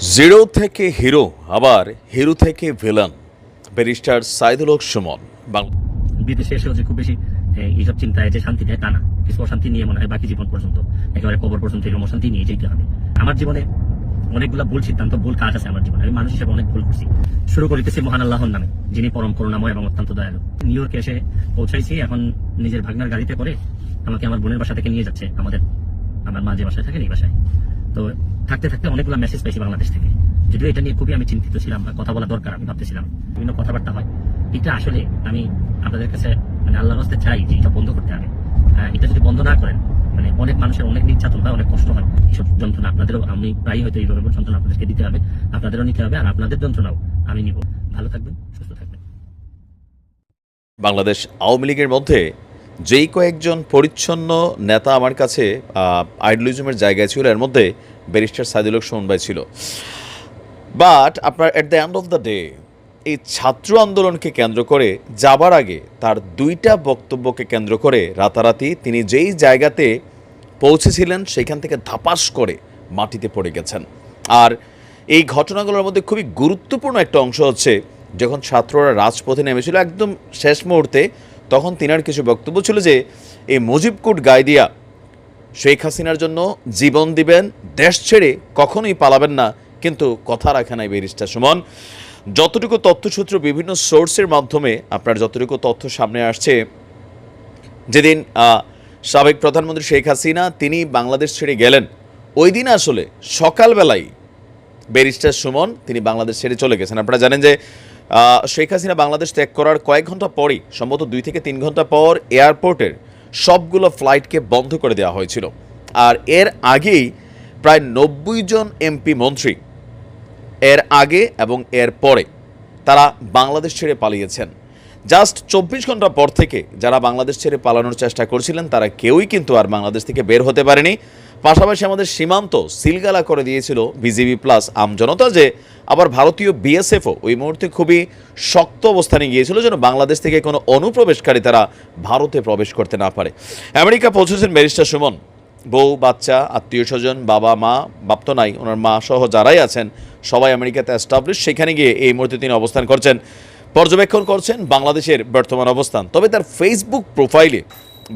Zero থেকে hero আবার hero থেকে ভিলান ব্যারিস্টার সাইদুল হক সুমন বিদেশে এসেও যে খুব বেশি এই, এইসব চিন্তায় যে শান্তি দেয় তা না। কিছু অশান্তি নিয়ে মনে হয় বাকি জীবন পর্যন্ত একেবারে কবর পর্যন্ত এরকম অশান্তি নিয়ে যেতে হবে। আমার জীবনে অনেকগুলো ভুল সিদ্ধান্ত ভুল কাজ আছে আমার জীবনে। আমি মানুষ হিসেবে অনেক ভুল করছি। শুরু করিতেছি মহান আল্লাহর নামে যিনি পরম করুণাময় এবং অত্যন্ত দয়ালু। নিউ ইয়র্কে এসে পৌঁছাইছি এখন নিজের ভাগনার গাড়িতে করে আমাকে আমার বোনের বাসা থেকে নিয়ে যাচ্ছে আমাদের। আমার মা যে বাসায় থাকেন এই বাসায়। তো থাকতে থাকতে অনেকগুলো মেসেজ পাইছি বাংলাদেশ থেকে। যদিও এটা নিয়ে খুবই আমি চিন্তিত ছিলাম বা কথা বলা দরকার আমি ভাবতেছিলাম। বিভিন্ন কথাবার্তা হয়। এটা আসলে আমি আপনাদের কাছে মানে আল্লাহর রাস্তে চাই যে এটা বন্ধ করতে হবে হ্যাঁ, এটা যদি বন্ধ না করেন মানে অনেক মানুষের অনেক নির্যাতন হয় অনেক কষ্ট হয়। এইসব যন্ত্রণা আপনাদেরও আমি প্রায় হয়তো এইভাবে যন্ত্রণা আপনাদেরকে দিতে হবে আপনাদেরও নিতে হবে আর আপনাদের যন্ত্রণাও আমি নিব। ভালো থাকবেন সুস্থ থাকবেন। বাংলাদেশ আওয়ামী লীগের মধ্যে যেই কয়েকজন পরিচ্ছন্ন নেতা আমার কাছে আইডলিজমের জায়গায় ছিল এর মধ্যে ব্যারিস্টার সাইদুল হক সুমন ভাই ছিল। বাট আপনার at the end of the day এই ছাত্র আন্দোলনকে কেন্দ্র করে যাবার আগে তার দুইটা বক্তব্যকে কেন্দ্র করে রাতারাতি তিনি যেই জায়গাতে পৌঁছেছিলেন, সেখান থেকে ধাপাস করে মাটিতে পড়ে গেছেন। আর এই ঘটনাগুলোর মধ্যে খুবই গুরুত্বপূর্ণ একটা অংশ হচ্ছে, যখন ছাত্ররা রাজপথে নেমেছিল একদম শেষ মুহূর্তে, তখন তিনার কিছু বক্তব্য ছিল যে, এই মুজিবকুট গায়ে দিয়া শেখ হাসিনার জন্য জীবন দিবেন দেশ ছেড়ে কখনোই পালাবেন না, কিন্তু কথা রাখে নাই ব্যারিস্টার সুমন। যতটুকু তথ্যসূত্র বিভিন্ন সোর্সের মাধ্যমে আপনার যতটুকু তথ্য সামনে আসছে, যেদিন সাবেক প্রধানমন্ত্রী শেখ হাসিনা, তিনি বাংলাদেশ ছেড়ে গেলেন, ওই দিন আসলে সকালবেলায় ব্যারিস্টার সুমন তিনি বাংলাদেশ ছেড়ে চলে গেছেন। আপনারা জানেন যে শেখ হাসিনা বাংলাদেশ ত্যাগ করার কয়েক ঘণ্টা পরই, সম্ভবত দুই থেকে তিন ঘণ্টা পর এয়ারপোর্টের সবগুলো ফ্লাইটকে বন্ধ করে দেওয়া হয়েছিল। আর এর আগেই প্রায় নব্বই জন এমপি মন্ত্রী। এর আগে এবং এর পরে তারা বাংলাদেশ ছেড়ে পালিয়েছেন। জাস্ট চব্বিশ ঘণ্টা পর থেকে যারা বাংলাদেশ ছেড়ে পালানোর চেষ্টা করছিলেন, তারা কেউই কিন্তু আর বাংলাদেশ থেকে বের হতে পারেনি। পাশাপাশি আমাদের সীমান্ত সিলগালা করে দিয়েছিল বিজেপি প্লাস আমজনতা যে আবার ভারতীয় বিএসএফও ওই মুহূর্তে খুবই শক্ত অবস্থানে গিয়েছিল যেন বাংলাদেশ থেকে কোনো অনুপ্রবেশকারী তারা ভারতে প্রবেশ করতে না পারে। আমেরিকা পৌঁছেছেন ব্যারিস্টার সুমন। বউ, বাচ্চা, আত্মীয় স্বজন, বাবা, মা, বাপ তো নাই, ওনার মা সহ যারাই আছেন, সবাই আমেরিকাতে অ্যাস্টাবলিশ সেখানে গিয়ে এই মুহূর্তে তিনি অবস্থান করছেন। পর্যবেক্ষণ করছেন বাংলাদেশের বর্তমান অবস্থান। তবে তার ফেসবুক প্রোফাইলে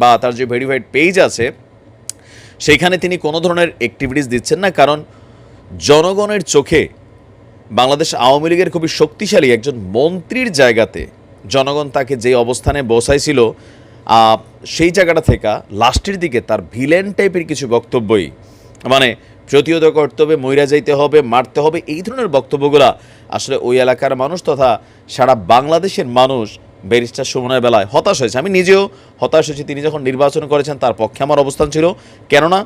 বা তার যে ভেরিফাইড পেজ আছে সেইখানে তিনি কোনো ধরনের অ্যাক্টিভিটিস দিচ্ছেন না, কারণ জনগণের চোখে বাংলাদেশ আওয়ামী লীগের খুবই শক্তিশালী একজন মন্ত্রীর জায়গাতে জনগণ তাকে যে অবস্থানে বসাইছিল সেই জায়গাটা থেকে লাস্টের দিকে তার ভিলেন টাইপের কিছু বক্তব্যই মানে প্রতিহত করতে হবে, মইরা যাইতে হবে, মারতে হবে, এই ধরনের বক্তব্যগুলা আসলে ওই এলাকার মানুষ তথা সারা বাংলাদেশের মানুষ ব্যারিস্টার সুমনের বেলায় হতাশ হয়েছে। আমি নিজেও হতাশ হয়েছি, তিনি যখন নির্বাচন করেছেন তার পক্ষে আমার অবস্থান ছিল। কেননা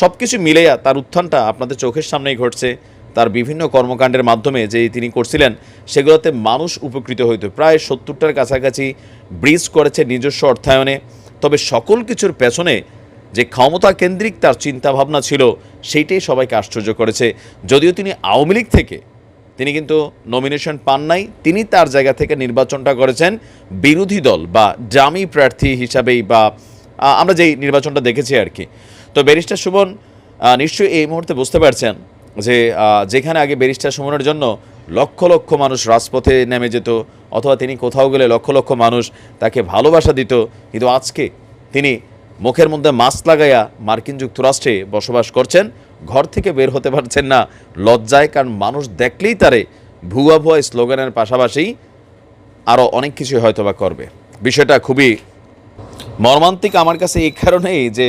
সব কিছু মিলেয়া তার উত্থানটা আপনাদের চোখের সামনেই ঘটছে। তার বিভিন্ন কর্মকাণ্ডের মাধ্যমে যে তিনি করছিলেন সেগুলোতে মানুষ উপকৃত হইতো। প্রায় সত্তরটার কাছাকাছি ব্রিজ করেছে নিজস্ব অর্থায়নে। তবে সকল কিছুর পেছনে যে ক্ষমতা কেন্দ্রিক তার চিন্তাভাবনা ছিল সেইটাই সবাইকে আশ্চর্য করেছে। যদিও তিনি আওয়ামী লীগ থেকে তিনি কিন্তু নমিনেশন পান নাই তিনি তার জায়গা থেকে নির্বাচনটা করেছেন বিরোধী দল বা জামি প্রার্থী হিসাবেই বা আমরা যেই নির্বাচনটা দেখেছি আর কি। তো ব্যারিস্টার আহ, নিশ্চয়ই এই মুহূর্তে বুঝতে পারছেন যে যেখানে আগে ব্যারিস্টার সুমনের জন্য লক্ষ লক্ষ মানুষ রাজপথে নেমে যেত, অথবা তিনি কোথাও গেলে লক্ষ লক্ষ মানুষ তাকে ভালোবাসা দিত, কিন্তু আজকে তিনি মুখের মধ্যে মাস্ক লাগাইয়া মার্কিন যুক্তরাষ্ট্রে বসবাস করছেন, ঘর থেকে বের হতে পারছেন না, লজ্জায়, কারণ মানুষ দেখলেই তারে ভুয়া ভুয়া স্লোগানের পাশাপাশি আরও অনেক কিছু হয়তো বা করবে। বিষয়টা খুবই মর্মান্তিক আমার কাছে এই কারণেই যে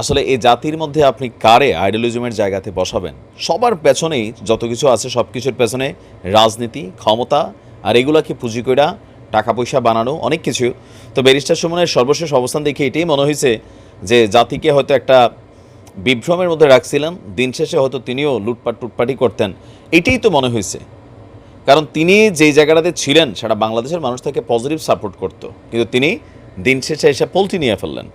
আসলে এই জাতির মধ্যে আপনি কারে আইডিয়ালিজমের জায়গাতে বসাবেন? সবার পেছনেই যত কিছু আছে সব কিছুর পেছনে রাজনীতি, ক্ষমতা আর এগুলাকে পুঁজি কইরা টাকা পয়সা বানানো, অনেক কিছু। তো ব্যারিস্টার সুমনের সর্বশেষ অবস্থান দেখে এটাই মনে হয়েছে যে জাতিকে হয়তো একটা বিভ্রমের মধ্যে রাখছিলেন, দিন শেষে হয়তো তিনিও লুটপাট টুটপাটি করতেন। এটাই তো মনে হয়েছে কারণ তিনি যেই জায়গাটাতে ছিলেন সেটা বাংলাদেশের মানুষ তাকে পজিটিভ সাপোর্ট করত। কিন্তু তিনি দিন শেষে এসে পলটি নিয়ে ফেললেন।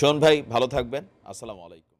শোন ভাই ভালো থাকবেন। আসসালামু আলাইকুম।